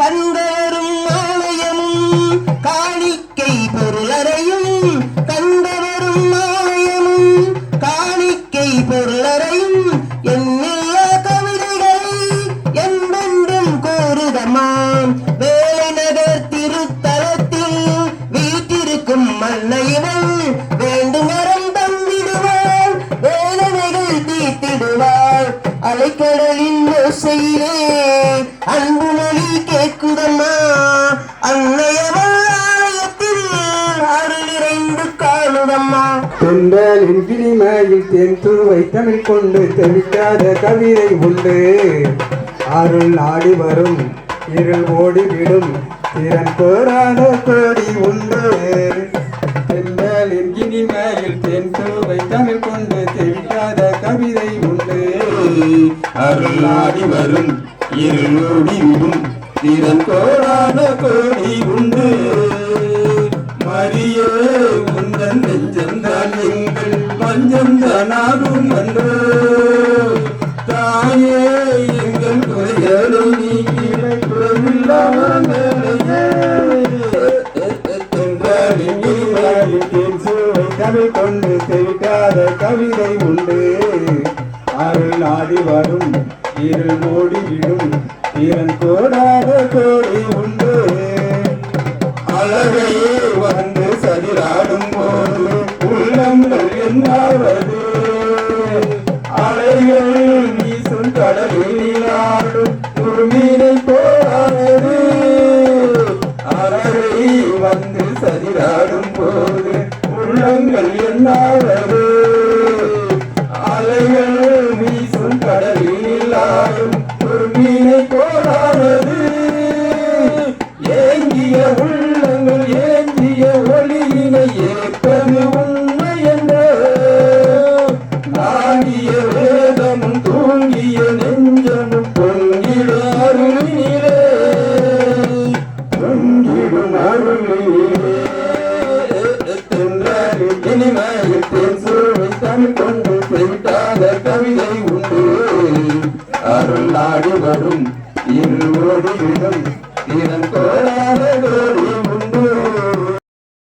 கருடே அலைக்கடலின் ஓசையிலே அன்பு மொழி கேட்குதம்மா. அன்னையவள் ஆலயத்தில் அருள் நிறைந்து காணுதம்மா. தென்றலின் கிளிமையில் தென்று வைத்தமிழ் கொண்டு தெவிக்காத கவிதை உண்டு. அருள் நாடி வரும் இருள் ஓடிவிடும் திறன் கோராத கோடி உண்டு. அருளாடி வரும். இருளோடி விடும் திறன் கோடான கோடி உண்டு. மரிய உந்தன் நெஞ்சந்தால் எங்கள். பஞ்சந்தனாகும் அன்றோ தாயே எங்கள் குறைகளை நீக்கிட தமிழ் கொண்டு தெவிக்காத கவிதை உண்டு. நாடி வரும் இருள் மூடிவிடும் திறன் கோடாத கோடி உண்டு. அழகையே வந்து சதிராடும் போது உள்ளங்கள் என்னாவது அலைகள் வீசும் கடலில் ஆடும் குருமீனை போராது அழகை வந்து சதிராடும் போது உள்ளங்கள் என்னாவது. ஏங்கிய உள்ளங்கள் ஏங்கிய ஒளியினை ஏற்பது உண்மை என்ற. நாங்கிய வேதமும் தூங்கிய நெஞ்சமும் பொங்கிட அருளினிலே. பொங்கிடும் அருளினிலே. இனிமையில் தென் சுருளை தமிழ் கொண்டு விட்டாத கவிதை உண்டு. அருள் நாடு வரும் இருவரும் இதன் தோழாத கோடி